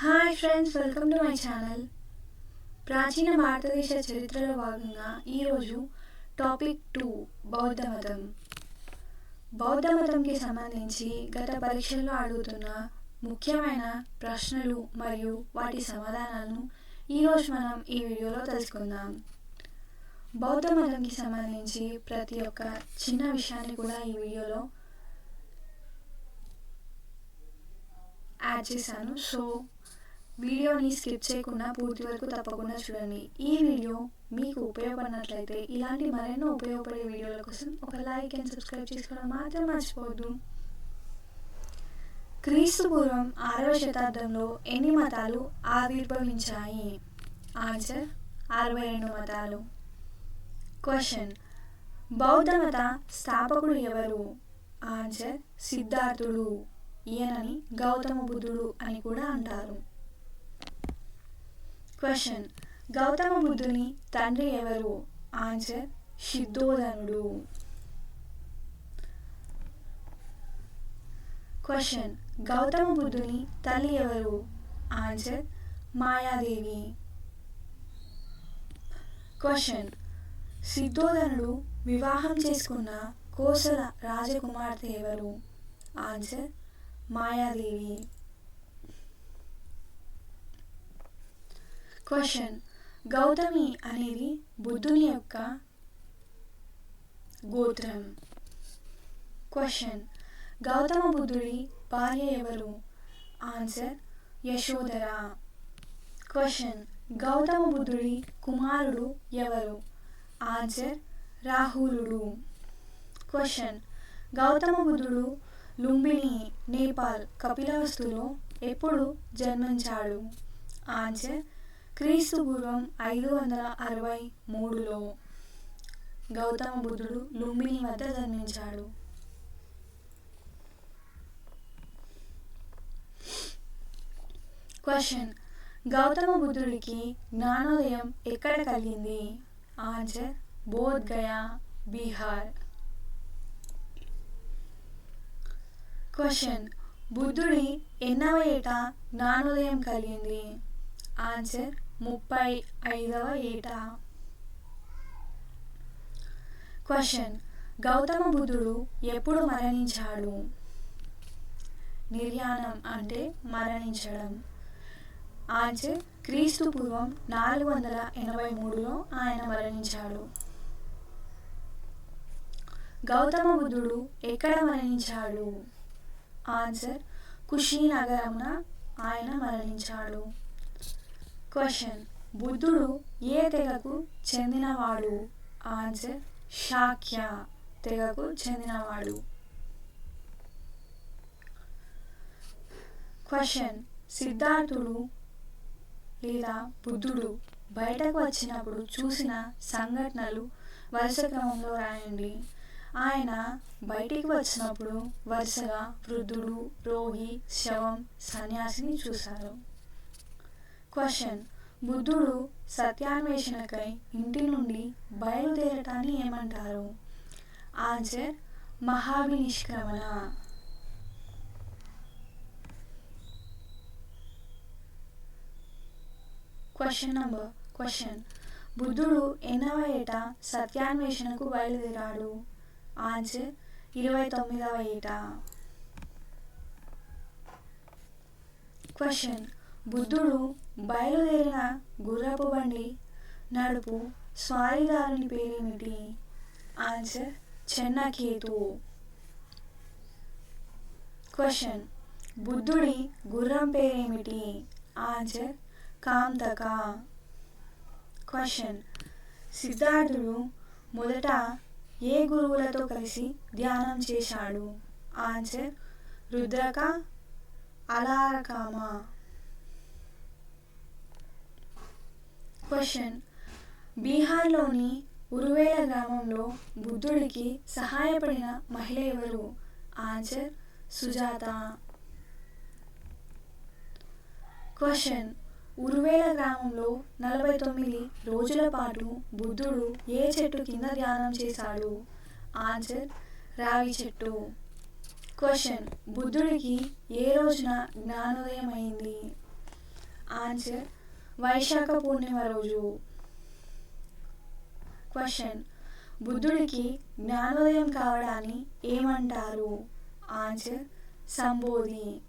Hi friends welcome to my channel ప్రాచీన భారతదేశ చరిత్రలో భాగంగా ఈరోజు టాపిక్ టూ బౌద్ధ మతం. బౌద్ధ మతంకి సంబంధించి గత పరీక్షల్లో అడుగుతున్న ముఖ్యమైన ప్రశ్నలు మరియు వాటి సమాధానాలను ఈరోజు మనం ఈ వీడియోలో తెలుసుకుందాం. బౌద్ధ మతంకి సంబంధించి ప్రతి ఒక్క చిన్న విషయాన్ని కూడా ఈ వీడియోలో యాడ్ చేశాను. సో వీడియోని స్కిప్ చేయకుండా పూర్తి వరకు తప్పకుండా చూడండి. ఈ వీడియో మీకు ఉపయోగపడినట్లయితే ఇలాంటి మరెన్నో ఉపయోగపడే వీడియోల కోసం ఒక లైక్ అండ్ సబ్స్క్రైబ్ చేసుకోవడం మాత్రం మర్చిపోవద్దు. క్రీస్తు పూర్వం ఆరవ శతాబ్దంలో ఎన్ని మతాలు ఆవిర్భవించాయి? ఆన్సర్ అరవై రెండు మతాలు. క్వశ్చన్ బౌద్ధ మత స్థాపకుడు ఎవరు? ఆన్సర్ సిద్ధార్థుడు. ఈయనని గౌతమ బుద్ధుడు అని కూడా అంటారు. క్వశ్చన్ గౌతమ బుద్ధుని తండ్రి ఎవరు? ఆన్సర్ సిద్ధోధనుడు క్వశ్చన్ గౌతమ బుద్ధుని తల్లి ఎవరు? ఆన్సర్ మాయాదేవి క్వశ్చన్ సిద్ధోధనుడు వివాహం చేసుకున్న కోసల రాజకుమార్తె ఎవరు? ఆన్సర్ మాయాదేవి క్వశ్చన్ గౌతమి అనేది బుద్ధుని యొక్క గోత్రం. క్వశ్చన్ గౌతమ బుద్ధుడి భార్య ఎవరు? ఆన్సర్ యశోధర. క్వశ్చన్ గౌతమ బుద్ధుడి కుమారుడు ఎవరు? ఆన్సర్ రాహులుడు. క్వశ్చన్ గౌతమ బుద్ధుడు లుంబిని నేపాల్ కపిలవస్తులో ఎప్పుడు జన్మించాడు? ఆన్సర్ క్రీస్తు పూర్వం ఐదు వందల అరవై మూడులో గౌతమ బుద్ధుడు లుంబిని వద్ద జన్మించాడు. క్వశ్చన్ గౌతమ బుద్ధుడికి జ్ఞానోదయం ఎక్కడ కలిగింది? ఆన్సర్ బోధ్ గయా బీహార్. క్వశ్చన్ బుద్ధుడి ఎన్నవ ఏట జ్ఞానోదయం కలిగింది? ఆన్సర్ ముప్పై ఐదవ ఏట. క్వశ్చన్ గౌతమ బుద్ధుడు ఎప్పుడు మరణించాడు? నిర్యాణం అంటే మరణించడం. ఆన్సర్ క్రీస్తు పూర్వం నాలుగు వందల ఎనభై మూడులో ఆయన మరణించాడు. గౌతమ బుద్ధుడు ఎక్కడ మరణించాడు? ఆన్సర్ కుషీనగరమున ఆయన మరణించాడు. క్వశ్చన్ బుద్ధుడు ఏ తెగకు చెందినవాడు? ఆన్సర్ శాఖ్య తెగకు చెందినవాడు. క్వశ్చన్ సిద్ధార్థుడు లేదా బుద్ధుడు బయటకు వచ్చినప్పుడు చూసిన సంఘటనలు వరుస క్రమంలో రాయండి. ఆయన బయటికి వచ్చినప్పుడు వరుసగా వృద్ధుడు రోగి శవం సన్యాసిని చూశారు. క్వశ్చన్. బుద్ధుడు సత్యాన్వేషణకై ఇంటి నుండి బయలుదేరటాన్ని ఏమంటారు? ఆన్సర్ మహావినిష్క్రమణ క్వశ్చన్ నంబర్ క్వశ్చన్. బుద్ధుడు ఎన్నవ ఏట సత్యాన్వేషణకు బయలుదేరాడు. ఆన్సర్ ఇరవై తొమ్మిదవ ఏట. క్వశ్చన్. బుద్ధుడు బయలుదేరిన గుర్రపు బండి నడుపు స్వారిదారుని పేరేమిటి? ఆన్సర్ చెన్నకేతు. క్వశ్చన్. బుద్ధుడి గుర్రం పేరేమిటి? ఆన్సర్ కాంతక. క్వశ్చన్. సిద్ధార్థుడు మొదట ఏ గురువులతో కలిసి ధ్యానం చేశాడు? ఆన్సర్ రుద్రక అలారకామ. క్వశ్చన్ బీహార్లోని ఉరువేల గ్రామంలో బుద్ధుడికి సహాయపడిన మహిళ ఎవరు? ఆన్సర్ సుజాత. క్వశ్చన్ ఉరువేల గ్రామంలో నలభై తొమ్మిది రోజుల పాటు బుద్ధుడు ఏ చెట్టు కింద ధ్యానం చేశాడు? ఆన్సర్ రావి చెట్టు. క్వశ్చన్ బుద్ధుడికి ఏ రోజున జ్ఞానోదయం అయింది ఆన్సర్ వైశాఖ పూర్ణిమ రోజు. క్వశ్చన్ బుద్ధుడికి జ్ఞానోదయం కావడాన్ని ఏమంటారు? ఆన్సర్ సంబోధి.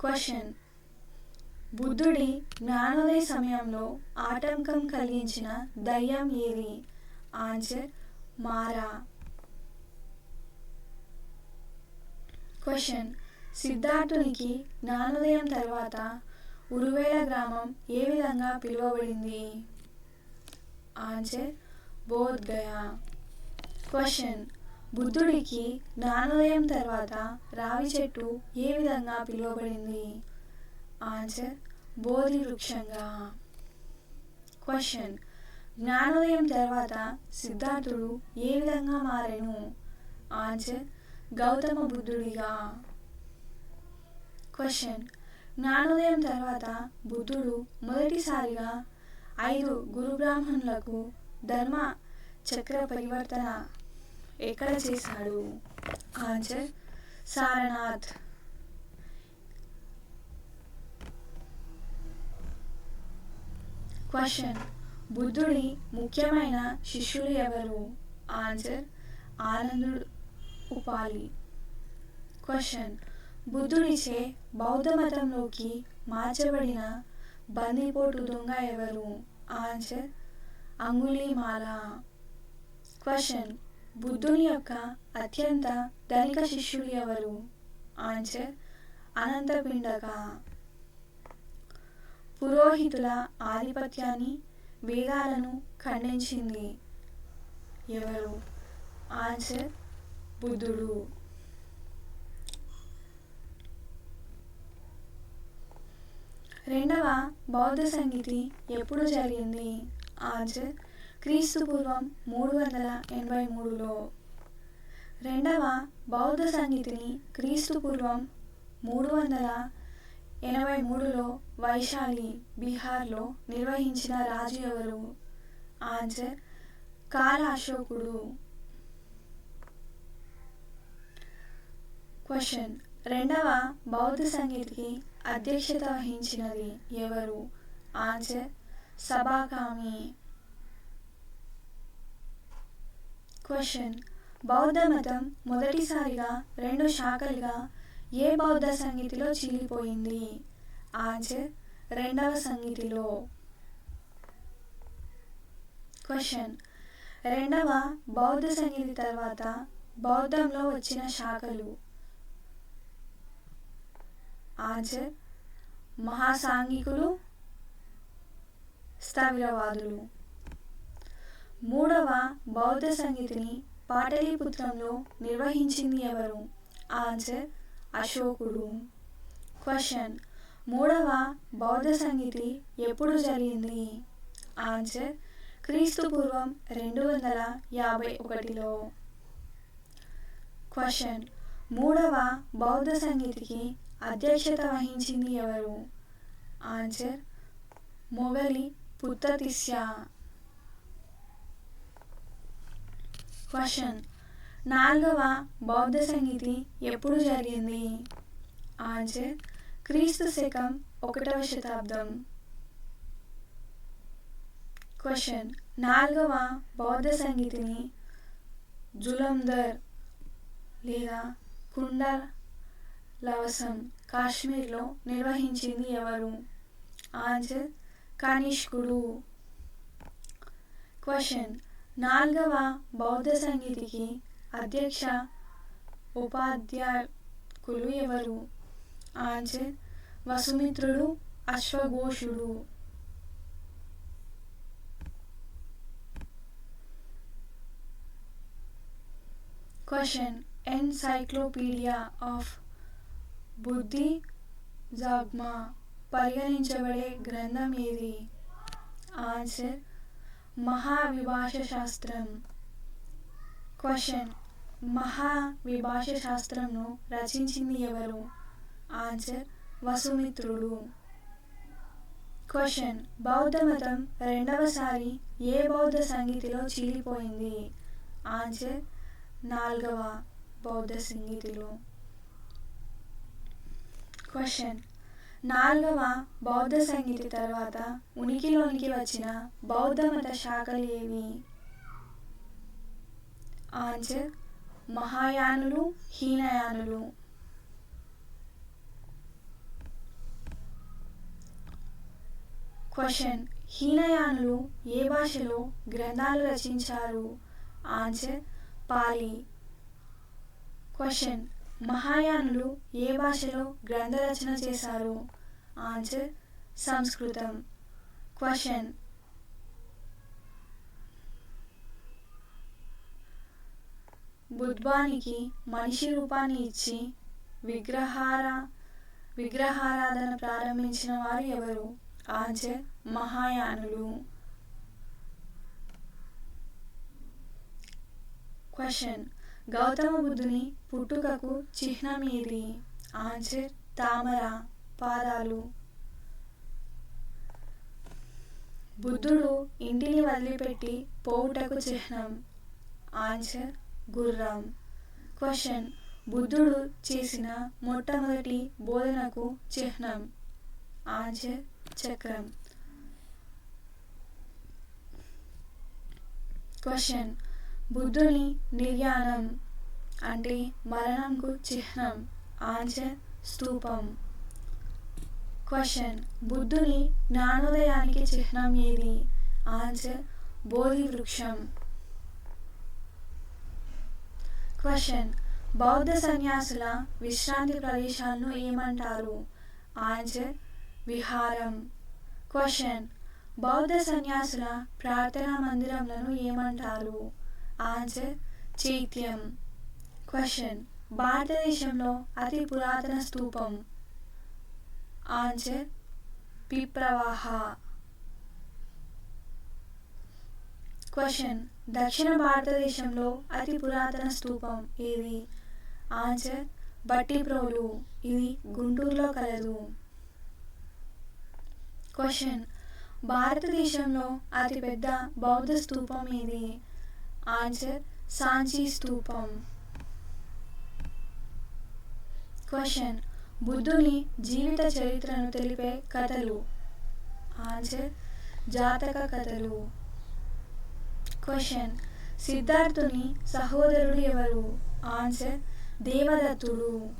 క్వశ్చన్ బుద్ధుడి జ్ఞానోదయ సమయంలో ఆటంకం కలిగించిన దయ్యం ఏది? ఆన్సర్ మారా. క్వశ్చన్ సిద్ధార్థునికి జ్ఞానోదయం తర్వాత ఉరువేల గ్రామం ఏ విధంగా పిలువబడింది? ఆన్సర్ బోధ్ గయా క్వశ్చన్ బుద్ధుడికి జ్ఞానోదయం తర్వాత రావి చెట్టు ఏ విధంగా పిలువబడింది? ఆన్సర్ బోధి వృక్షంగా. క్వశ్చన్ జ్ఞానోదయం తర్వాత సిద్ధార్థుడు ఏ విధంగా మారెను? ఆన్సర్ గౌతమ బుద్ధుడిగా. క్వశ్చన్ జ్ఞానోదయం తర్వాత బుద్ధుడు మొదటిసారిగా ఐదు గురు బ్రాహ్మణులకు ధర్మ చక్ర పరివర్తన ఎక్కడ చేశాడు? ఆన్సర్ సారనాథ్. క్వశ్చన్ బుద్ధుడి ముఖ్యమైన శిష్యులు ఎవరు? ఆన్సర్ ఆనందుడు ఉపాలి. క్వశ్చన్ బుద్ధుడిచే బౌద్ధ మతంలోకి మార్చబడిన బందిపోటు దొంగ ఎవరు? ఆన్సర్ అంగుళీమాల. క్వశ్చన్ బుద్ధుని యొక్క అత్యంత ధనిక శిష్యులు ఎవరు? ఆన్సర్ అనంతపిండక. పురోహితుల ఆధిపత్యాన్ని వేగాలను ఖండించింది ఎవరు? ఆన్సర్ బుద్ధుడు. రెండవ బౌద్ధ సంగీతి ఎప్పుడు జరిగింది? ఆజ్ క్రీస్తు పూర్వం మూడు వందల ఎనభై మూడులో. రెండవ బౌద్ధ సంగీతిని క్రీస్తు పూర్వం మూడు వందల ఎనభై మూడులో వైశాలి బీహార్లో నిర్వహించిన రాజు ఎవరు? ఆన్సర్ కాల అశోకుడు. క్వశ్చన్ రెండవ బౌద్ధ సంగీతికి అధ్యక్షత వహించినది ఎవరు ఆన్సర్ సభాకామి క్వశ్చన్ బౌద్ధ మతం మొదటిసారిగా రెండు శాఖలుగా ఏ బౌద్ధ సంగీతిలో చీలిపోయింది ఆన్సర్ రెండవ సంగీతిలో క్వశ్చన్ రెండవ బౌద్ధ సంగీతి తర్వాత బౌద్ధంలో వచ్చిన శాఖలు ఆన్సర్ మహాసాంఘికులు స్థవిరవాదులు మూడవ బౌద్ధ సంగీతిని పాటలీపుత్రంలో నిర్వహించింది ఎవరు ఆన్సర్ అశోకుడు క్వశ్చన్ మూడవ బౌద్ధ సంగీతి ఎప్పుడు జరిగింది ఆన్సర్ క్రీస్తు పూర్వం రెండు వందల యాభై ఒకటిలో క్వశ్చన్ మూడవ బౌద్ధ సంగీతికి అధ్యక్షత వహించింది ఎవరు? ఆన్సర్ మొగలి పుత్తతిస్య. క్వశ్చన్ నాలుగవ బౌద్ధ సంగీతి ఎప్పుడు జరిగింది? ఆన్సర్ క్రీస్తు శకం ఒకటవ శతాబ్దం. క్వశ్చన్ నాలుగవ బౌద్ధ సంగీతిని జులందర్ లేదా కుండల్ లవసం కాశ్మీర్లో నిర్వహించింది ఎవరు? ఆన్సర్ కనిష్కుడు. క్వశ్చన్. నాలుగవ బౌద్ధ సంగీతికి అధ్యక్ష ఉపాధ్యాయులు ఎవరు? ఆన్సర్ వసుమిత్రుడు అశ్వఘోషుడు. క్వశ్చన్. ఎన్సైక్లోపీడియా ఆఫ్ బుద్ధి జాగ్మా పరిగణించబడే గ్రంథం ఏది? ఆన్సర్ మహావిభాష శాస్త్రం క్వశ్చన్ మహావిభాష శాస్త్రంను రచించింది ఎవరు? ఆన్సర్ వసుమిత్రుడు. క్వశ్చన్ బౌద్ధ మతం రెండవసారి ఏ బౌద్ధ సంగీతిలో చీలిపోయింది? ఆన్సర్ నాలుగవ బౌద్ధ సంగీతిలో. క్వశ్చన్ నాలుగవ బౌద్ధ సంగీతి తర్వాత ఉనికిలోనికి వచ్చిన బౌద్ధ మత శాఖలు ఏవి? ఆన్సర్ మహాయానులు హీనయానులు. క్వశ్చన్ హీనయానులు ఏ భాషలో గ్రంథాలు రచించారు? ఆన్సర్ పాలి. క్వశ్చన్ మహాయానులు ఏ భాషలో గ్రంథ రచన చేశారు? ఆన్సర్ సంస్కృతం. క్వశ్చన్. బుద్వానికి మనిషి రూపాన్ని ఇచ్చి విగ్రహార విగ్రహారాధన ప్రారంభించిన వారు ఎవరు? ఆన్సర్ మహాయానులు. క్వశ్చన్. గౌతమ బుద్ధుని పుట్టుకకు చిహ్నం ఏది ఆన్సర్ తామర పాదాలు. బుద్ధుడు ఇంటిని వదిలిపెట్టి పోవుటకు చిహ్నం. ఆన్సర్ గుర్రం. క్వశ్చన్ బుద్ధుడు చేసిన మొట్టమొదటి బోధనకు చిహ్నం. ఆన్సర్ చక్రం. క్వశ్చన్ బుద్ధుని నిర్యాణం అంటే మరణంకు చిహ్నం ఆన్సర్ స్తూపం క్వశ్చన్ బుద్ధుని జ్ఞానోదయానికి చిహ్నం ఏది? ఆన్సర్ బోధి వృక్షం క్వశ్చన్ బౌద్ధ సన్యాసుల విశ్రాంతి ప్రదేశాలను ఏమంటారు? ఆన్సర్ విహారం. క్వశ్చన్ బౌద్ధ సన్యాసుల ప్రార్థనా మందిరంలను ఏమంటారు? ఆన్సర్ చైత్యం క్వశ్చన్ భారతదేశంలో అతి పురాతన స్థూపం ఆన్సర్ పిప్రవాహ క్వశ్చన్ దక్షిణ భారతదేశంలో అతి పురాతన స్థూపం ఏది ఆన్సర్ బట్టిప్రోలు ఇది గుంటూరులో కలదు క్వశ్చన్ భారతదేశంలో అతిపెద్ద బౌద్ధ స్థూపం ఏది ఆన్సర్ సాంచీ స్థూపం క్వశ్చన్ బుద్ధుని జీవిత చరిత్రను తెలిపే కథలు. ఆన్సర్ జాతక కథలు. క్వశ్చన్ సిద్ధార్థుని సహోదరుడు ఎవరు? ఆన్సర్ దేవదత్తుడు.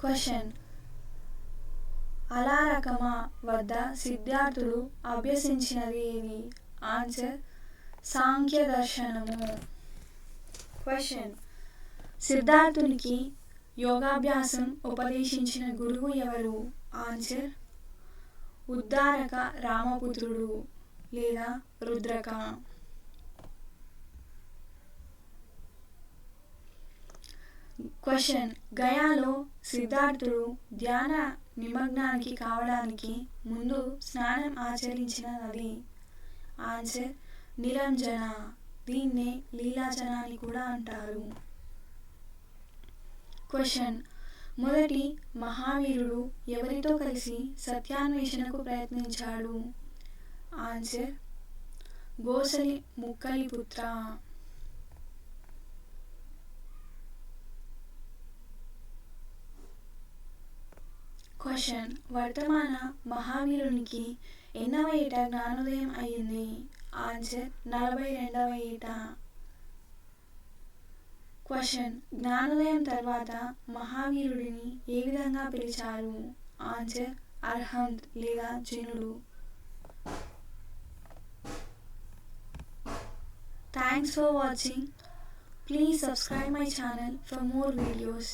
క్వశ్చన్ అలారకమా వద్ద సిద్ధార్థుడు అభ్యసించినది ఏది? ఆన్సర్ సాంఖ్య దర్శనము క్వశ్చన్ సిద్ధార్థునికి యోగాభ్యాసం ఉపదేశించిన గురువు ఎవరు? ఆన్సర్ ఉద్దారక రామపుత్రుడు లేదా రుద్రక. క్వశ్చన్ గయాలో సిద్ధార్థుడు ధ్యాన నిమగ్నానికి కావడానికి ముందు స్నానం ఆచరించిన నది. ఆన్సర్ నిరంజన దీన్నే లీలాజన అని కూడా అంటారు. క్వశ్చన్ మొదటి మహావీరుడు ఎవరితో కలిసి సత్యాన్వేషణకు ప్రయత్నించాడు? ఆన్సర్ గోసలి ముక్కలి పుత్ర క్వశ్చన్ వర్తమాన మహావీరునికి ఎన్నవ ఏట జ్ఞానోదయం అయింది ఆన్సర్ నలభై రెండవ ఈట క్వశ్చన్ జ్ఞానోదయం తర్వాత మహావీరుడిని ఏ విధంగా పిలిచారు? ఆన్సర్ అర్హంత్ లేదా జనుడు. Thanks for watching please subscribe my channel for more videos